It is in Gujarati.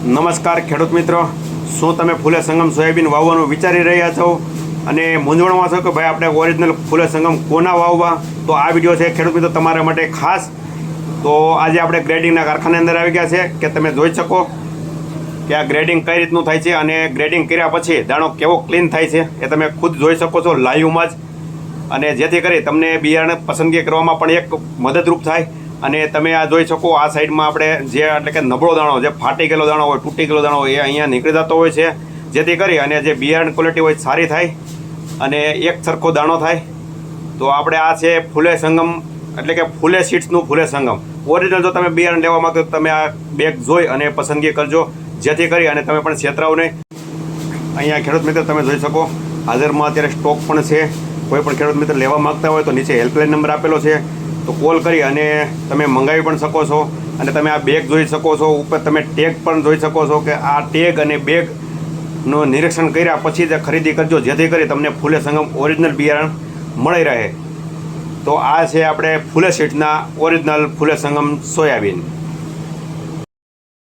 નમસ્કાર ખેડૂત મિત્રો. શું તમે ફૂલે સંગમ સોયાબીન વાવવાનું વિચારી રહ્યા છો? અને મૂંઝવણમાં છો કે ભાઈ આપણે ઓરિજિનલ ફૂલે સંગમ કોના વાવવા? તો આ વીડિયો છે ખેડૂત મિત્રો તમારા માટે ખાસ. તો આજે આપણે ગ્રેડિંગના કારખાને અંદર આવી ગયા છે કે તમે જોઈ શકો કે આ ગ્રેડિંગ કઈ રીતનું થાય છે અને ગ્રેડિંગ કર્યા પછી દાણો કેવો ક્લીન થાય છે એ તમે ખુદ જોઈ શકો છો લાઈવમાં જ. અને જેથી કરી તમને બિયારણ પસંદગી કરવામાં પણ એક મદદરૂપ થાય. અને તમે આ જોઈ શકો, આ સાઈડમાં આપણે જે એટલે કે નબળો દાણો, જે ફાટી ગયેલો દાણો હોય, તૂટી ગયેલો દાણો હોય, એ અહીંયા નીકળી જતો હોય છે. જેથી કરી અને જે બિયારણ ક્વોલિટી હોય સારી થાય અને એક સરખો દાણો થાય. તો આપણે આ છે ફૂલે સંગમ, એટલે કે ફૂલે સીટ્સનું ફૂલે સંગમ. ઓરિજિનલ જો તમે બિયારણ લેવા માગો તમે આ બેગ જોઈ અને પસંદગી કરજો. જેથી કરી અને તમે પણ છેતરાવ નહીં અહીંયા ખેડૂત મિત્ર તમે જોઈ શકો, હાજરમાં અત્યારે સ્ટોક પણ છે. કોઈ પણ ખેડૂત મિત્ર લેવા માગતા હોય તો નીચે હેલ્પલાઇન નંબર આપેલો છે. તો કોલ કરી અને તમે મંગાવી પણ શકો છો અને તમે આ બેગ જોઈ શકો છો. ઉપર તમે ટેગ પણ જોઈ શકો છો કે આ ટેગ અને બેગનું નિરીક્ષણ કર્યા પછી જ ખરીદી કરજો, જેથી કરી તમને ફૂલે સંગમ ઓરિજિનલ બિયારણ મળી રહે. તો આ છે આપણે ફૂલે સીટના ઓરિજિનલ ફૂલે સંગમ સોયાબીન.